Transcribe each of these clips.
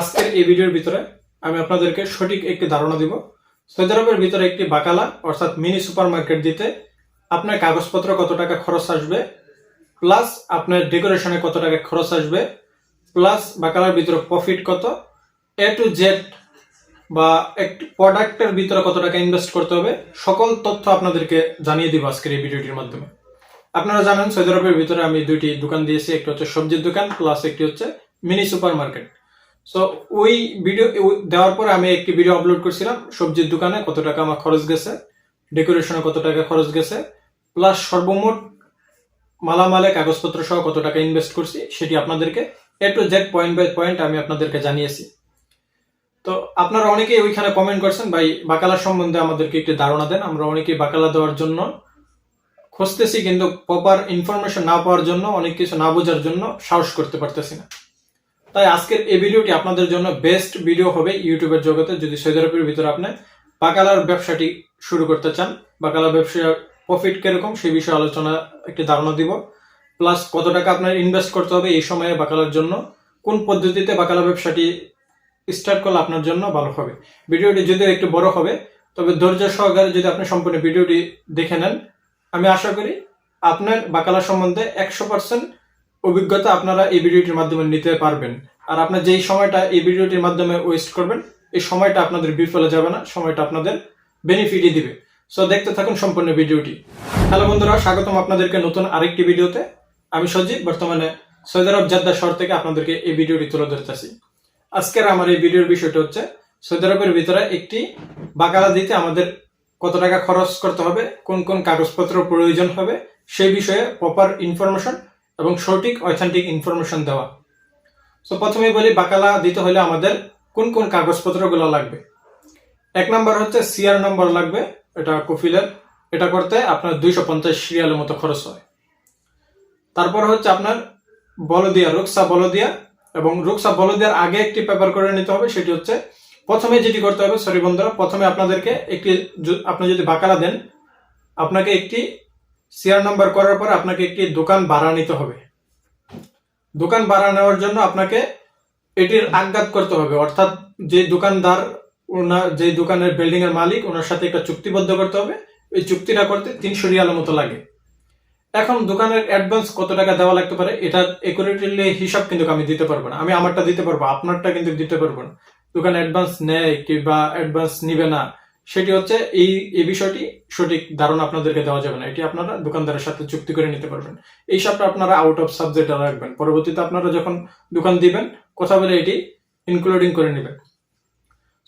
আজকের এই ভিডিওর ভিতরে আমি আপনাদেরকে সঠিক একটি ধারণা দিব। সৌদি আরবের ভিতরে একটি বাকালা, অর্থাৎ মিনি সুপার মার্কেট দিতে আপনার কাগজপত্র কত টাকা খরচ আসবে, প্লাস আপনার ডেকোরেশনে কত টাকা খরচ আসবে, প্লাস বাকালার ভিতরে প্রফিট কত এ টু জেড বা একটি প্রোডাক্টের ভিতরে কত টাকা ইনভেস্ট করতে হবে, সকল তথ্য আপনাদেরকে জানিয়ে দিব আজকের এই ভিডিওটির মাধ্যমে। আপনারা জানেন সৌদি আরবের ভিতরে আমি দুইটি দোকান দিয়েছি, একটি হচ্ছে সবজির দোকান, প্লাস একটি হচ্ছে মিনি সুপার মার্কেট সো ওই ভিডিও দেওয়ার পরে আমি একটি ভিডিও আপলোড করছিলাম। সবজির দোকানে কত টাকা আমার খরচ গেছে ডেকোরেশনে কত টাকা খরচ গেছে প্লাস সর্বমোট মালামালে কাগজপত্র সহ কত টাকা ইনভেস্ট করছি, সেটি আপনাদেরকে A to Z point by point আমি আপনাদেরকে জানিয়েছি। তো আপনারা অনেকেই ওইখানে কমেন্ট করছেন, ভাই, বাকালা সম্বন্ধে আমাদেরকে একটি ধারণা দেন। আমরা অনেকেই বাকালা দেওয়ার জন্য খুঁজতেছি, কিন্তু প্রপার ইনফরমেশন না পাওয়ার জন্য, অনেক কিছু না বোঝার জন্য সাহস করতে পারতেছি না। তাই আজকের এই ভিডিওটি আপনাদের জন্য বেস্ট ভিডিও হবে ইউটিউবের জগতে। যদি সৌদি ভিতরে আপনি বাকালার ব্যবসাটি শুরু করতে চান বাকালা ব্যবসা প্রফিট কীরকম সেই বিষয়ে আলোচনা, একটি ধারণা দিব। প্লাস কত টাকা আপনার ইনভেস্ট করতে হবে এই সময়ে বাকালার জন্য, কোন পদ্ধতিতে বাকালা ব্যবসাটি স্টার্ট করলে আপনার জন্য ভালো হবে। ভিডিওটি যদিও একটু বড় হবে, তবে ধৈর্য সহকারে যদি আপনি সম্পূর্ণ ভিডিওটি দেখে নেন, আমি আশা করি আপনার বাকালা সম্বন্ধে একশো পার্সেন্ট অভিজ্ঞতা আপনারা এই ভিডিওটির মাধ্যমে নিতে পারবেন। আর আপনার যেই সময়টা এই ভিডিওটির মাধ্যমে ওয়েস্ট করবেন, এই সময়টা আপনাদের বিফলে যাবে না, সময়টা আপনাদের বেনিফিটই দিবে। সো দেখতে থাকুন সম্পূর্ণ ভিডিওটি। হ্যালো বন্ধুরা, স্বাগতম আপনাদেরকে নতুন আরেকটি ভিডিওতে। আমি সজীব, বর্তমানে সৌদি আরব জাদ্দা শহর থেকে আপনাদেরকে এই ভিডিওটি তুলে ধরতেছি। আজকের আমার এই ভিডিওর বিষয়টা হচ্ছে সৌদি আরবের ভিতরে একটি বাকালা দিতে আমাদের কত টাকা খরচ করতে হবে, কোন কোন কাগজপত্র প্রয়োজন হবে সেই বিষয়ে প্রপার ইনফরমেশন এবং সঠিক অথেন্টিক ইনফরমেশন দেওয়া। সো প্রথমে বলি, বাকালা দিতে হলে আমাদের কোন কোন কাগজপত্রগুলো লাগবে? এক নম্বর হচ্ছে সিআর নম্বর লাগবে, এটা কফিলের এটা করতে আপনার দুইশো পঞ্চাশ সিরিয়ালের মতো খরচ হয়। তারপর হচ্ছে আপনার বলদিয়া, রুকসা বলদিয়া এবং রুকসা বলদিয়ার আগে একটি পেপার করে নিতে হবে, সেটি হচ্ছে প্রথমে যেটি করতে হবে সরি বন্ধুরা, প্রথমে আপনাদেরকে একটি আপনি যদি বাকালা দেন, আপনাকে একটি সিআর নাম্বার করার পর আপনাকে একটি দোকান ভাড়া নিতে হবে। দোকান ভাড়া নেওয়ার জন্য আপনাকে এটির আজ্ঞাত করতে হবে। অর্থাৎ যে দোকানদার ওনার যে দোকানের বিল্ডিং এর মালিক, ওনার সাথে একটা চুক্তিবদ্ধ করতে হবে। এই চুক্তিটা করতে তিনশো রিয়ালের মতো লাগে। এখন দোকানের অ্যাডভান্স কত টাকা দেওয়া লাগতে পারে এটার একুরেটলি হিসাব কিন্তু আমি দিতে পারব না। আমি আমারটা দিতে পারব, আপনারটা কিন্তু দিতে পারব না। দোকান অ্যাডভান্স নেয় কিংবা অ্যাডভান্স নিবে না। সেটি হচ্ছে এই এই বিষয়টি সঠিক ধারণা আপনাদেরকে দেওয়া যাবে না। এটি আপনারা দোকানদারের সাথে চুক্তি করে নিতে পারবেন। এই সবটা আপনারা আউট অফ সাবজেক্ট রাখবেন। পরবর্তীতে আপনারা যখন দোকান দিবেন, কথা বলে এটি ইনক্লুডিং করে নেবেন।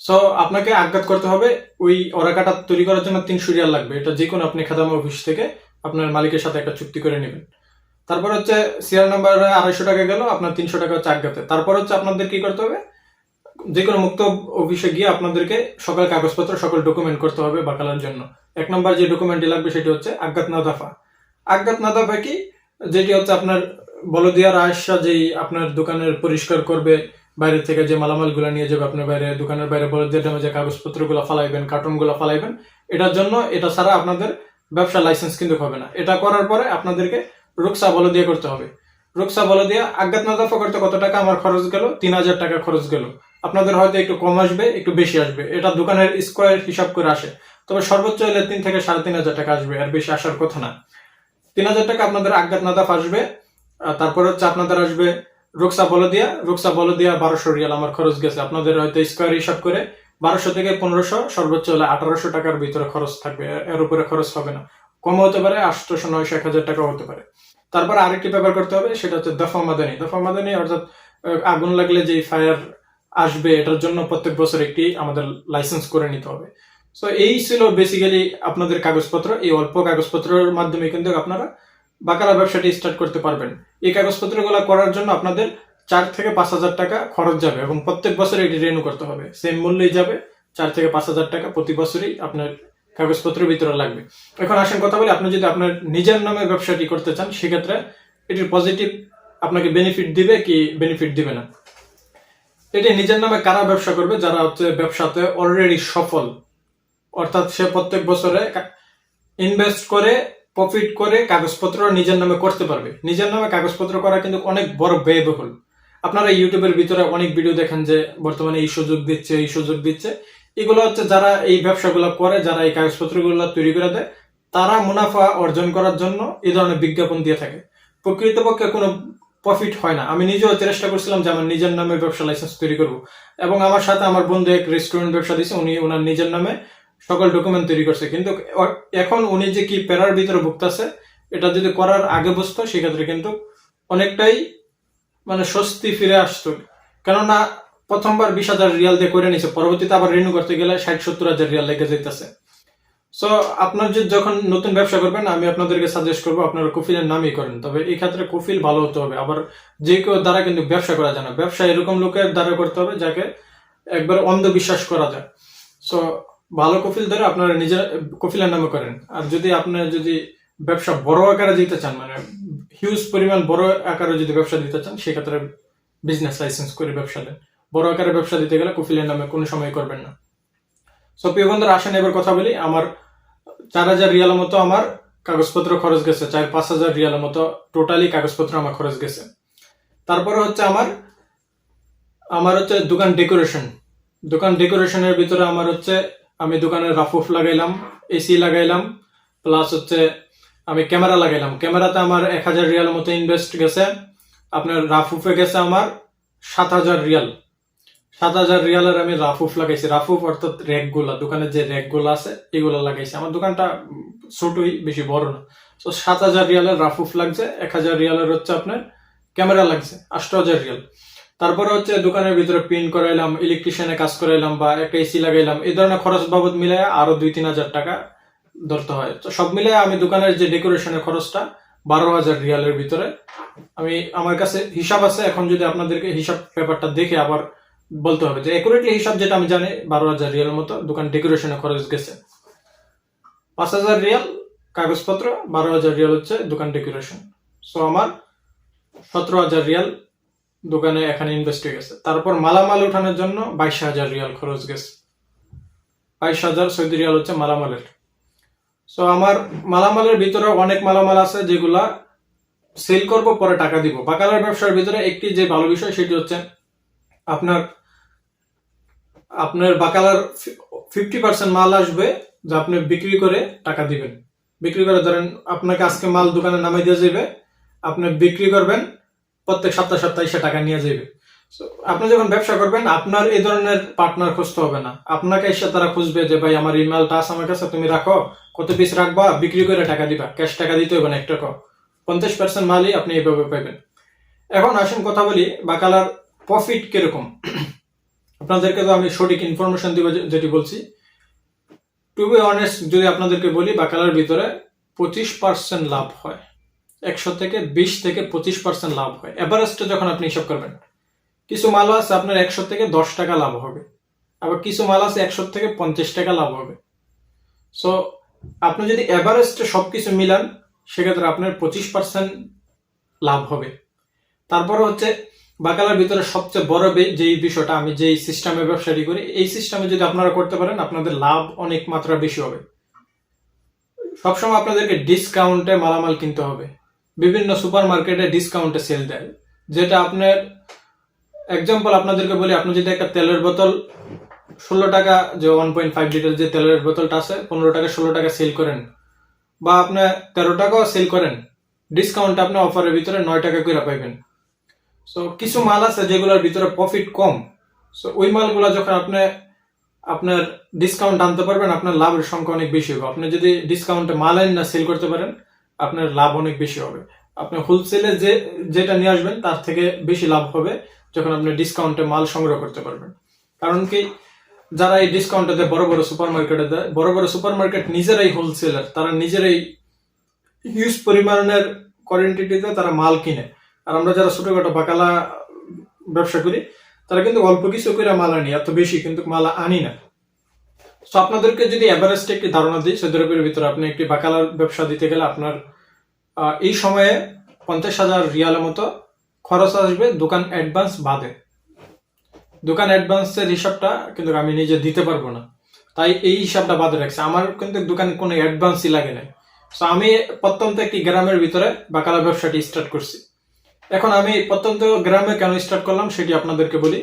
সো আপনাকে আজ্ঞাত করতে হবে, ওই ওরাকাটা তৈরি করার জন্য তিনশো রিয়াল লাগবে। এটা যে কোনো আপনি খাদামা অফিস থেকে আপনার মালিকের সাথে একটা চুক্তি করে নেবেন। তারপর হচ্ছে সিরিয়াল নাম্বার আড়াইশো টাকা গেল, আপনার তিনশো টাকা হচ্ছে আজ্ঞাতে তারপর হচ্ছে আপনাদের কি করতে হবে? যে কোনো মুক্ত অফিসে গিয়ে আপনাদেরকে সকল কাগজপত্র, সকল ডকুমেন্ট করতে হবে বাকালার জন্য। এক নম্বর যে ডকুমেন্টটি লাগবে সেটি হচ্ছে আজ্ঞাত নাদাফা আজ্ঞাত নাদাফা কি? যেটি হচ্ছে আপনার বলদিয়ার আয়সা যেই আপনার দোকানের পরিষ্কার করবে, বাইরে থেকে যে মালামালগুলো নিয়ে যাবে আপনার বাইরে, দোকানের বাইরে বলদিয়ার নামে যে কাগজপত্রগুলো ফালাইবেন, কার্টুনগুলো ফালাইবেন, এটার জন্য এটা ছাড়া আপনাদের ব্যবসা লাইসেন্স কিন্তু হবে না। এটা করার পরে আপনাদেরকে রুকসা বলদিয়া করতে হবে। রুকসা বলদিয়া আজ্ঞাত নাদাফা করতে কত টাকা? আমার খরচ গেল, তিন হাজার টাকা খরচ গেল। আপনাদের হয়তো একটু কম আসবে, একটু বেশি আসবে। এটা দোকানের স্কোয়ার হিসাব করে আসে। তবে সর্বোচ্চ হলে তিন থেকে সাড়ে তিন হাজার টাকা আসবে, আর বেশি আসার কথা না। তিন হাজার টাকা আপনাদের আজ্ঞাত নাদাফ আসবে তারপর হচ্ছে আপনাদের আসবে রুকসা বলদিয়া। রুকসা বলদিয়া বারোশো রিয়াল, আমার খরচ গেছে। আপনাদের হয়তো স্কোয়ার হিসাব করে বারোশো থেকে পনেরোশো, সর্বোচ্চ হলে আঠারোশো টাকার ভিতরে খরচ থাকবে। এর- উপরে খরচ হবে না। কম হতে পারে, আটশোশো, নয়শো, এক হাজার টাকা হতে পারে। তারপর আরেকটি পেপার করতে হবে, সেটা হচ্ছে দফা মাদানি। দফা মাদানি অর্থাৎ আগুন লাগলে যে ফায়ার আসবে, এটার জন্য প্রত্যেক বছর একটি আমাদের লাইসেন্স করে নিতে হবে। সো এই ছিল বেসিক্যালি আপনাদের কাগজপত্র। এই অল্প কাগজপত্রের মাধ্যমে কিন্তু আপনারা বাকারা ব্যবসাটি স্টার্ট করতে পারবেন। এই কাগজপত্রগুলো করার জন্য আপনাদের চার থেকে পাঁচ হাজার টাকা খরচ যাবে এবং প্রত্যেক বছর এটি রেনু করতে হবে। সেম মূল্যেই যাবে, চার থেকে পাঁচ হাজার টাকা প্রতি বছরই আপনার কাগজপত্রের ভিতরে লাগবে। এখন আসেন কথা বলি, আপনি যদি আপনার নিজের নামে ব্যবসাটি করতে চান, সেক্ষেত্রে এটির পজিটিভ আপনাকে বেনিফিট দিবে কি বেনিফিট দিবে না? এটি নিজের নামে কারা ব্যবসা করবে? যারা হচ্ছে ব্যবসাতে অলরেডি সফল। অর্থাৎ সে প্রত্যেক বছরে ইনভেস্ট করে প্রফিট করে কাগজপত্র নিজের নামে করতে পারবে। নিজের নামে কাগজপত্র করা কিন্তু অনেক বড় ব্যয়বহুল। আপনারা ইউটিউবের ভিতরে অনেক ভিডিও দেখেন যে বর্তমানে এই সুযোগ দিচ্ছে, এই সুযোগ দিচ্ছে। এগুলো হচ্ছে যারা এই ব্যবসাগুলো করে, যারা এই কাগজপত্রগুলো তৈরি করে দেয়, তারা মুনাফা অর্জন করার জন্য এই ধরনের বিজ্ঞাপন দিয়ে থাকে। প্রকৃতপক্ষে কোনো প্রফিট হয় না। আমি নিজেও চেষ্টা করছিলাম যে আমার নিজের নামে ব্যবসা লাইসেন্স তৈরি করব। এবং আমার সাথে আমার বন্ধু এক রেস্টুরেন্ট ব্যবসা দিয়েছে, উনি ওনার নিজের নামে সকল ডকুমেন্ট তৈরি করছে। কিন্তু এখন উনি যে কি প্যারার ভিতরে ভুগতেছে, এটা যদি করার আগে বুঝতো, সেক্ষেত্রে কিন্তু অনেকটাই মানে স্বস্তি ফিরে আসতো। কেননা প্রথমবার বিশ হাজার রিয়াল দিয়ে করে নিছে, পরবর্তীতে আবার রিনিউ করতে গেলে ষাট, সত্তর হাজার রিয়াল লেগে যেতেছে সো আপনার যে যখন নতুন ব্যবসা করবেন, আমি আপনাদেরকে সাজেস্ট করব, আপনারা কফিলের নামই করেন। তবে এই ক্ষেত্রে কফিল ভালো হতে হবে। আবার যে কেউ দ্বারা কিন্তু ব্যবসা করা যায় না। ব্যবসা এরকম লোকের দ্বারা করতে হবে, যাকে একবার অন্ধবিশ্বাস করা যায়। সো ভালো কফিল ধরে আপনারা নিজের, কফিলের নামে করেন। আর যদি আপনার যদি ব্যবসা বড় আকারে দিতে চান মানে হিউজ পরিমাণ বড় আকারে যদি ব্যবসা দিতে চান, সেক্ষেত্রে বিজনেস লাইসেন্স করে ব্যবসা দেন। বড় আকারে ব্যবসা দিতে গেলে কফিলের নামে কোনো সময় করবেন না। সো প্রিয় বন্ধুরা, আসেন, এবার কথা বলি। আমার চার হাজার রিয়ালের মতো আমার কাগজপত্র খরচ গেছে, চার, পাঁচ হাজার রিয়ালের মতো টোটালি কাগজপত্র আমার খরচ গেছে। তারপরে হচ্ছে আমার আমার হচ্ছে দোকান ডেকোরেশন দোকান ডেকোরেশনের ভিতরে আমার হচ্ছে, আমি দোকানে রাফুফ লাগাইলাম এসি লাগাইলাম প্লাস হচ্ছে আমি ক্যামেরা লাগাইলাম। ক্যামেরাতে আমার এক হাজার রিয়ালের মতো ইনভেস্ট গেছে। আপনার রাফুফে গেছে আমার সাত হাজার রিয়াল। সাত হাজার রিয়ালের আমি রাফুফ লাগাইছি। রাফুফ অর্থাৎ র্যাকগুলা, দোকানের যে র্যাকগুলো আছে, এগুলো লাগাইছি। আমার দোকানটা ছোটই, বেশি বড় না। তো সাত হাজার রিয়ালের রাফুফ লাগছে, এক হাজার রিয়ালের হচ্ছে আপনার ক্যামেরা লাগছে আষ্ট হাজার রিয়াল। তারপরে হচ্ছে দোকানের ভিতরে প্রিন্ট করাইলাম ইলেকট্রিশিয়ানে কাজ করাইলাম বা একটা এসি লাগাইলাম, এই ধরনের খরচ বাবদ মিলায় আরও দুই তিন হাজার টাকা ধরতে হয়। তো সব মিলে আমি দোকানের যে ডেকোরেশনের খরচটা বারো হাজার রিয়ালের ভিতরে, আমি আমার কাছে হিসাব আছে। এখন যদি আপনাদেরকে হিসাব পেপারটা দেখে আবার বলতে হবে যে একুরেটলি হিসাব যেটা আমি জানি, বারো হাজার রিয়ালের মতো, দোকান ডেকোরেশনে খরচ গেছে। পাঁচ হাজার রিয়াল কাগজপত্র, বারো হাজার রিয়াল হচ্ছে দোকান ডেকোরেশন সো আমার সতেরো হাজার রিয়াল দোকানে এখানে ইনভেস্ট হয়ে গেছে। তারপর মালামাল উঠানোর জন্য বাইশ হাজার রিয়াল খরচ গেছে। বাইশ হাজার সৌদি রিয়াল হচ্ছে মালামালের। সো আমার মালামালের ভিতরে অনেক মালামাল আছে যেগুলা সেল করব, পরে টাকা দিব। বাকালার ব্যবসার ভিতরে একটি যে ভালো বিষয়, সেটি হচ্ছে আপনার আপনার বাকালার ফিফটি পার্সেন্ট মাল আসবে যা আপনি বিক্রি করে টাকা দিবেন। বিক্রি করে ধরেন আপনাকে আজকে মাল দোকানে নামাই দিয়ে যাবে আপনি বিক্রি করবেন, প্রত্যেক সপ্তাহ সপ্তাহে সে টাকা নিয়ে যাবে আপনি যখন ব্যবসা করবেন, আপনার এই ধরনের পার্টনার খুঁজতে হবে না। আপনাকে এসে তারা খুঁজবে যে, ভাই, আমার এই মালটা আছে আমার কাছে, তুমি রাখো। কত পিস রাখবা? বিক্রি করে টাকা দিবা। ক্যাশ টাকা দিতে হবে না এক টাকা। পঞ্চাশ পার্সেন্ট মালই আপনি এইভাবে পাইবেন। এখন আসুন, কথা বলি, বাকালার প্রফিট কীরকম? আপনাদেরকে তো আমি সঠিক ইনফরমেশন দিব যেটি বলছি। টু বি অনেস্ট যদি আপনাদেরকে বলি, বাকালার ভিতরে পঁচিশ পার্সেন্ট লাভ হয়। একশো থেকে বিশ থেকে পঁচিশ পার্সেন্ট লাভ হয়। এভারেস্টে যখন আপনি হিসাব করবেন, কিছু মাল আছে আপনার একশো থেকে দশ টাকা লাভ হবে। আবার কিছু মাল আছে একশো থেকে পঞ্চাশ টাকা লাভ হবে। সো আপনি যদি এভারেস্টে সবকিছু মিলান, সেক্ষেত্রে আপনার পঁচিশ পার্সেন্ট লাভ হবে। তারপরে হচ্ছে বাকালার ভিতরে সবচেয়ে বড় যেই বিষয়টা আমি যেই সিস্টেমে ব্যবসাটি করি, এই সিস্টেমে যদি আপনারা করতে পারেন, আপনাদের লাভ অনেক মাত্রা বেশি হবে। সবসময় আপনাদেরকে ডিসকাউন্টে মালামাল কিনতে হবে। বিভিন্ন সুপার মার্কেটে ডিসকাউন্টে সেল দেয়। যেটা আপনার এক্সাম্পল আপনাদেরকে বলি, আপনি যদি একটা তেলের বোতল ষোলো টাকা, যে ওয়ান পয়েন্ট ফাইভ লিটার যে তেলের বোতলটা আছে, পনেরো টাকা, ষোলো টাকা সেল করেন। বা আপনি তেরো টাকাও সেল করেন। ডিসকাউন্ট আপনি অফারের ভিতরে নয় টাকা করে পাইবেন। সো কিছু মাল আছে যেগুলোর ভিতরে প্রফিট কম। সো ওই মালগুলো যখন আপনি, আপনার ডিসকাউন্ট আনতে পারবেন, আপনার লাভের সংখ্যা অনেক বেশি হবে। আপনি যদি ডিসকাউন্টে মাল আইন না সেল করতে পারেন, আপনার লাভ অনেক বেশি হবে। আপনি হোলসেলে যে, যেটা নিয়ে আসবেন, তার থেকে বেশি লাভ হবে যখন আপনি ডিসকাউন্টে মাল সংগ্রহ করতে পারবেন। কারণ কি, যারা এই ডিসকাউন্টে বড় বড় সুপার মার্কেটে দেয়, বড় বড় সুপার মার্কেট নিজেরাই হোলসেলার তারা নিজেরাই হিউজ পরিমাণের কোয়ান্টিটিতে তারা মাল কিনে। আর আমরা যারা ছোটখাটো বাকালা ব্যবসা করি, তারা কিন্তু অল্প কিছু করে মাল আনি, এত বেশি কিন্তু মাল আনি না। তো আপনাদেরকে যদি এভারেস্ট একটি ধারণা দিই সৌদি আরবের ভিতরে আপনি একটি বাকালার ব্যবসা দিতে গেলে আপনার এই সময়ে পঞ্চাশ হাজার রিয়ালের মতো খরচ আসবে দোকান অ্যাডভান্স বাদে। দোকান অ্যাডভান্সের হিসাবটা কিন্তু আমি নিজে দিতে পারব না। তাই এই হিসাবটা বাদে রাখছে। আমার কিন্তু দোকানে কোনো অ্যাডভান্সই লাগে নাই তো আমি প্রত্যন্ত একটি গ্রামের ভিতরে বাকালা ব্যবসাটি স্টার্ট করছি। এখন আমি প্রত্যন্ত গ্রামে কেন স্টার্ট করলাম সেটি আপনাদেরকে বলি।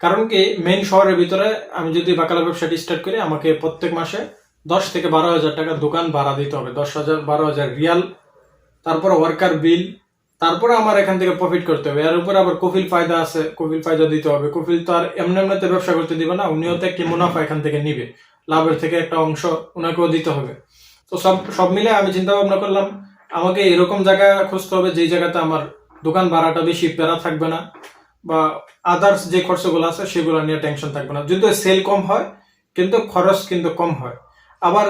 কারণ কি মেইন শহরের ভিতরে আমি যদি বাকালা ব্যবসাটি স্টার্ট করি, আমাকে প্রত্যেক মাসে দশ থেকে বারো হাজার টাকা দোকান ভাড়া দিতে হবে। দশ হাজার, বারো হাজার রিয়াল, তারপর ওয়ার্কার বিল তারপরে আমার এখান থেকে প্রফিট করতে হবে। এর উপরে আবার কফিল ফায়দা আছে, কফিল ফায়দা দিতে হবে। কফিল তো আর এমনি এমনিতে ব্যবসা করতে দিবে না, উনিও তো একটি মুনাফা এখান থেকে নিবে। লাভের থেকে একটা অংশ ওনাকেও দিতে হবে। তো সব সব মিলে আমি চিন্তা ভাবনা করলাম, আমাকে এরকম জায়গা খুঁজতে হবে, যেই জায়গাতে আমার দোকান ভাড়াটা বেশি, প্যারা থাকবে না, বা আদার্স যে খরচগুলো আছে সেগুলো নিয়ে টেনশন থাকবে না। যদিও সেল কম হয়, কিন্তু খরচ কিন্তু কম হয়। আবার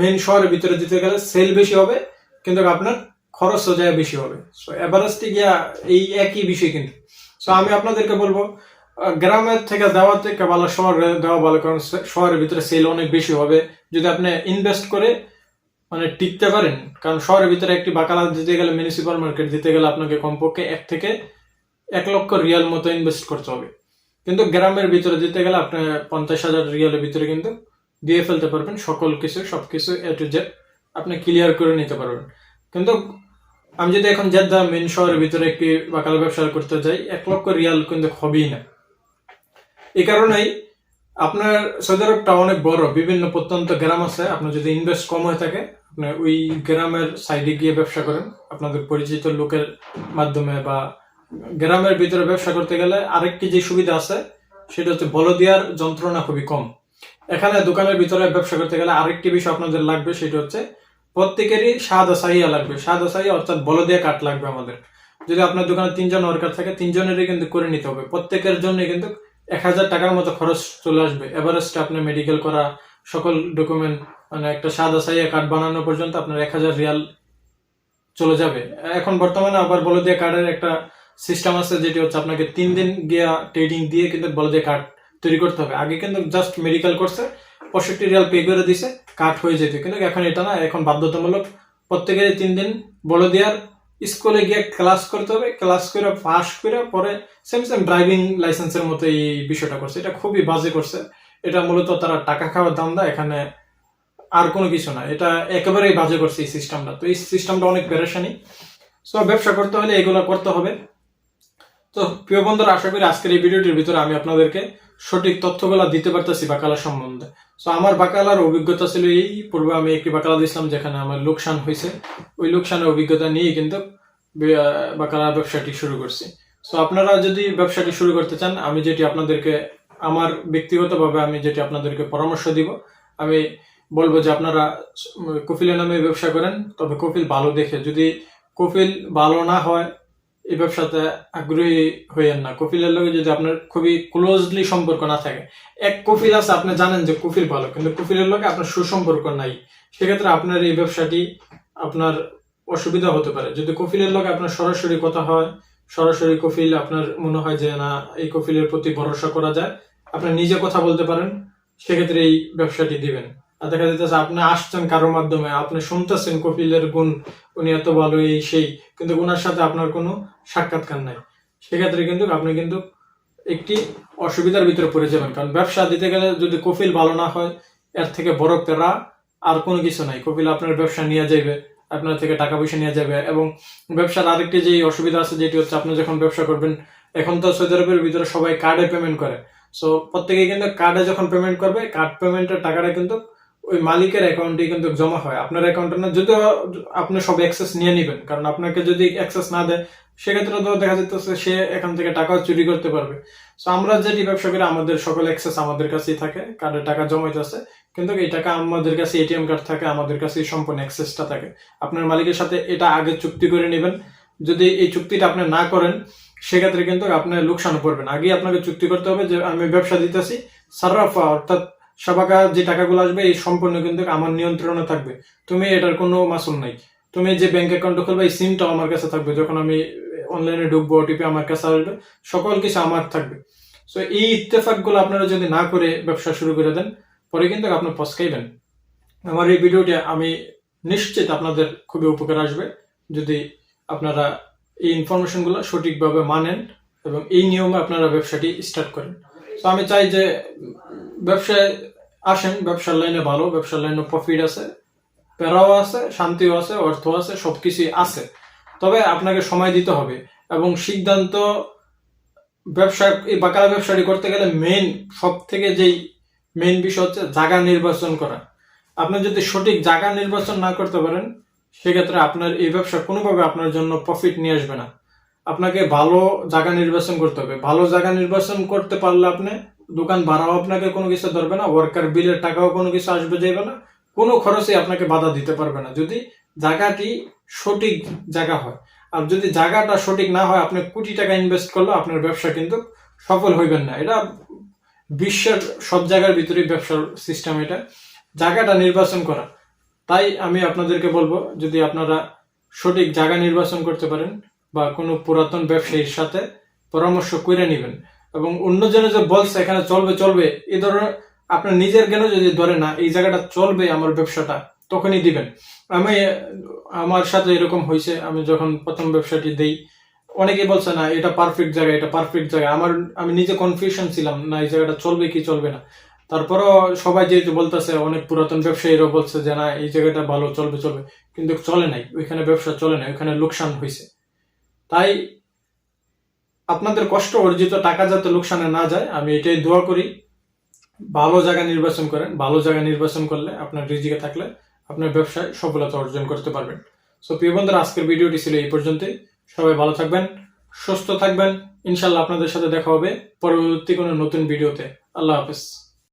মেন শহরের ভিতরে দিতে গেলে সেল বেশি হবে, কিন্তু আপনার খরচও যায় বেশি হবে। সো এভারেস্টে গিয়া এই একই বিষয় কিন্তু। সো আমি আপনাদেরকে বলব গ্রামের থেকে দেওয়া থেকে ভালো, শহরে দেওয়া ভালো, কারণ শহরের ভিতরে সেল অনেক বেশি হবে। যদি আপনি ইনভেস্ট করে মানে টিকতে পারেন। কারণ শহরের ভিতরে একটি বাকালা দিতে গেলে মিউনিসিপাল মার্কেট দিতে গেলে আপনাকে কমপক্ষে এক থেকে এক লক্ষ রিয়াল মতো ইনভেস্ট করতে হবে। কিন্তু গ্রামের ভিতরে দিতে গেলে আপনি পঞ্চাশ হাজার রিয়ালের ভিতরে কিন্তু দিয়ে ফেলতে পারবেন। সকল কিছু, সবকিছু এ টু জেড আপনি ক্লিয়ার করে নিতে পারবেন। কিন্তু আমি যদি এখন জেদ্দা মেন শহরের ভিতরে একটি বাকাল ব্যবসা করতে যাই, এক লক্ষ রিয়াল কিন্তু হবেই না। এই কারণেই আপনার সৌদি আরবটা অনেক বড় বিভিন্ন প্রত্যন্ত গ্রাম আছে। আপনার যদি ইনভেস্ট কম হয়ে থাকে আপনি ওই গ্রামের সাইডে গিয়ে ব্যবসা করেন। আপনাদের পরিচিত লোকের মাধ্যমে বা গ্রামের ভিতরে ব্যবসা করতে গেলে আরেকটি যে সুবিধা আছে, সেটা হচ্ছে বলদিয়ার যন্ত্রণা খুবই কম। এখানে দোকানের ভিতরে ব্যবসা করতে গেলে আরেকটি বিষয় আপনাদের লাগবে, সেটা হচ্ছে প্রত্যেকেরই সাদা সাহিয়া লাগবে। সাদা সাহিয়া অর্থাৎ বল বলদিয়া কাঠ লাগবে আমাদের। যদি আপনার দোকানে তিনজন ওয়ার্কার থাকে, তিনজনেরই কিন্তু করে নিতে হবে। প্রত্যেকের জন্য কিন্তু এক হাজার টাকার মতো খরচ চলে আসবে। এভারেস্টে আপনি মেডিকেল করা সকল ডকুমেন্ট মানে একটা সাদা সাইয়া কার্ড বানানো পর্যন্ত আপনার এক হাজার রিয়াল চলে যাবে। এখন বর্তমানে আবার বলদিয়া কার্ডের একটা সিস্টেম আছে, যেটি হচ্ছে আপনাকে তিন দিন গিয়া ট্রেডিং দিয়ে কিন্তু বলদিয়া কার্ড তৈরি করতে হবে। আগে কিন্তু জাস্ট মেডিকেল করছে, পঁয়ষট্টি রিয়াল পে করে দিছে কার্ড হয়ে যেত। কিন্তু এখন এটা না, এখন বাধ্যতামূলক প্রত্যেকের তিন দিন বলদিয়ার স্কুলে গিয়ে ক্লাস করতে হবে, ক্লাস করে পাস করে পরে সেম সেম ড্রাইভিং লাইসেন্সের মতো এই বিষয়টা করছে। এটা খুবই বাজে করছে। এটা মূলত তারা টাকা খাওয়ার দাম দেয়, এখানে আর কোনো কিছু না। এটা একেবারেই বাজে করছে এই সিস্টেমটা তো এই সিস্টেমটা অনেক পেরেশানি। সো ব্যবসা করতে হলে এগুলো করতে হবে। তো প্রিয় বন্ধুরা, আশা করি আজকের এই ভিডিওটির ভিতরে আমি আপনাদেরকে সঠিক তথ্যগুলো দিতে পারতেছি বাকালা সম্বন্ধে। সো আমার বাকালার অভিজ্ঞতা ছিল এই, পূর্বে আমি একটি বাকালা দিয়েছিলাম যেখানে আমার লোকসান হয়েছে। ওই লোকসানের অভিজ্ঞতা নিয়ে কিন্তু বাকালা ব্যবসাটি শুরু করছি। সো আপনারা যদি ব্যবসাটি শুরু করতে চান, আমি যেটি আপনাদেরকে, আমার ব্যক্তিগতভাবে আমি যেটি আপনাদেরকে পরামর্শ দিব, আমি বলব যে আপনারা কফিলের নামে ব্যবসা করেন, তবে কফিল ভালো দেখে। যদি কফিল ভালো না হয় এই ব্যবসাতে আগ্রহী হইয়েন না। কফিলের লগে যদি আপনার খুবই ক্লোজলি সম্পর্ক না থাকে, এক কফিল আছে, আপনি জানেন যে কফিল ভালো, কিন্তু কফিলের লগে আপনার সুসম্পর্ক নাই। সেক্ষেত্রে আপনার এই ব্যবসাটি আপনার অসুবিধা হতে পারে। যদি কফিলের লগে আপনার সরাসরি কথা হয়, সরাসরি কফিল আপনার মনে হয় যে না, এই কফিলের প্রতি ভরসা করা যায়, আপনি নিজে কথা বলতে পারেন, সেক্ষেত্রে এই ব্যবসাটি দিবেন। দেখা যাচ্ছে আপনি আসছেন কারোর মাধ্যমে, আপনি শুনতেছেন কপিলের গুণ, উনি এত ভালো, এই সেই, কিন্তু ওনার সাথে আপনার কোনো সাক্ষাৎকার নাই। সেক্ষেত্রে কিন্তু আপনি কিন্তু একটি অসুবিধার ভিতরে পড়ে যাবেন। কারণ ব্যবসা দিতে গেলে যদি কপিল ভালো না হয়, এর থেকে বড় পেরা আর কোনো কিছু নাই। কপিল আপনার ব্যবসা নিয়ে যাবে আপনার থেকে টাকা পয়সা নিয়ে যাবে এবং ব্যবসার আরেকটি যে অসুবিধা আছে, যেটি হচ্ছে আপনি যখন ব্যবসা করবেন, এখন তো সৌদি আরবের ভিতরে সবাই কার্ডে পেমেন্ট করে। সো প্রত্যেকে কিন্তু কার্ডে যখন পেমেন্ট করবে কার্ড পেমেন্টের টাকাটা কিন্তু ওই মালিকের অ্যাকাউন্টে কিন্তু জমা হয়। আপনার অ্যাকাউন্টে না, যদিও আপনি সব অ্যাক্সেস নিয়ে নেবেন, কারণ আপনাকে যদি অ্যাক্সেস না দেয়, সেক্ষেত্রে তো দেখা যেতেছে সে এখান থেকে টাকাও চুরি করতে পারবে। সো আমরা যেটি ব্যবসা করি, আমাদের সকল অ্যাক্সেস আমাদের কাছেই থাকে কার্ডে টাকা জমাইতেছে কিন্তু এই টাকা আমাদের কাছে এটিএম কার্ড থাকে, আমাদের কাছে সম্পূর্ণ অ্যাক্সেসটা থাকে। আপনার মালিকের সাথে এটা আগে চুক্তি করে নেবেন। যদি এই চুক্তিটা আপনি না করেন, সেক্ষেত্রে কিন্তু আপনার লোকসান পড়বেন। আগে আপনাকে চুক্তি করতে হবে যে, আমি ব্যবসা দিতেছি সার্রাফা অর্থাৎ সবাকা যে টাকাগুলো আসবে, এই সম্পূর্ণ কিন্তু আমার নিয়ন্ত্রণে থাকবে। তুমি এটার কোনো মাসুল নাই। তুমি যে ব্যাংক অ্যাকাউন্ট খুলবে, এই সিমটাও আমার কাছে থাকবে। যখন আমি অনলাইনে ঢুকবো ওটিপি আমার কাছে আসবে, সকল কিছু আমার থাকবে। সো এই ইত্তেফাকগুলো আপনারা যদি না করে ব্যবসা শুরু করে দেন, পরে কিন্তু আপনি পস্কাইবেন। আমার এই ভিডিওটি আমি নিশ্চিত আপনাদের খুবই উপকার আসবে। যদি আপনারা এই ইনফরমেশনগুলো সঠিকভাবে মানেন এবং এই নিয়মে আপনারা ব্যবসাটি স্টার্ট করেন। তো আমি চাই যে ব্যবসায় আসেন, ব্যবসার লাইনে ভালো, ব্যবসার লাইনে প্রফিট আছে, প্যারাও আছে, শান্তিও আছে অর্থ আছে সব কিছুই আছে। তবে আপনাকে সময় দিতে হবে এবং সিদ্ধান্ত ব্যবসা, এই বাকালা ব্যবসাটি করতে গেলে মেন সব থেকে যেই মেন বিষয় হচ্ছে জায়গা নির্বাচন করা। আপনি যদি সঠিক জায়গা নির্বাচন না করতে পারেন, সেক্ষেত্রে আপনার এই ব্যবসা কোনোভাবে আপনার জন্য প্রফিট নিয়ে আসবে না। আপনাকে ভালো জায়গা নির্বাচন করতে হবে। ভালো জায়গা নির্বাচন করতে পারলে আপনি দোকান ভাড়াও আপনাকে কোনো কিছু ধরবে না ওয়ার্কার বিলের টাকাও কোনো কিছু আসবে যাইবে না, কোনো খরচে আপনাকে বাধা দিতে পারবে না। যদি জায়গাটি সঠিক জায়গা হয়, আর যদি জায়গাটা সঠিক না হয়, আপনি কোটি টাকা ইনভেস্ট করলে আপনার ব্যবসা কিন্তু সফল হইবেন না। এটা বিশ্বের সব জায়গার ভিতরে ব্যবসার সিস্টেম এটা। জায়গাটা নির্বাচন করা। তাই আমি আপনাদেরকে বলব, যদি আপনারা সঠিক জায়গা নির্বাচন করতে পারেন বা কোনো পুরাতন ব্যবসায়ীর সাথে পরামর্শ করে নেবেন এবং অন্যজনে যে বলছে, এখানে চলবে চলবে। এই ধরনের আপনার নিজের জ্ঞান যদি ধরে না, এই জায়গাটা চলবে আমার ব্যবসাটা, তখনই দিবেন। আমি, আমার সাথে এরকম হয়েছে, আমি যখন প্রথম ব্যবসাটি দেই, অনেকে বলছে, না, এটা পারফেক্ট জায়গা, এটা পারফেক্ট জায়গা। আমার, আমি নিজে কনফিউশন ছিলাম, না, এই জায়গাটা চলবে কি চলবে না? তারপরও সবাই যেহেতু বলতেছে, অনেক পুরাতন ব্যবসায়ীরাও বলছে যে, না, এই জায়গাটা ভালো, চলবে চলবে। কিন্তু চলে নাই, ওইখানে ব্যবসা চলে নাই, ওইখানে লোকসান হয়েছে। তাই আপনাদের কষ্ট, অর্জিত টাকা যাতে লোকসানে না যায়, আমি এটাই দোয়া করি। ভালো জায়গা নির্বাচন করেন, ভালো জায়গা নির্বাচন করলে আপনার রিজিকে থাকলে আপনার ব্যবসায় সফলতা অর্জন করতে পারবেন। সো প্রিয় বন্ধুরা, আজকের ভিডিওটি ছিল এই পর্যন্তই। সবাই ভালো থাকবেন, সুস্থ থাকবেন। ইনশাল্লাহ আপনাদের সাথে দেখা হবে পরবর্তী কোনো নতুন ভিডিওতে। আল্লাহ হাফেজ।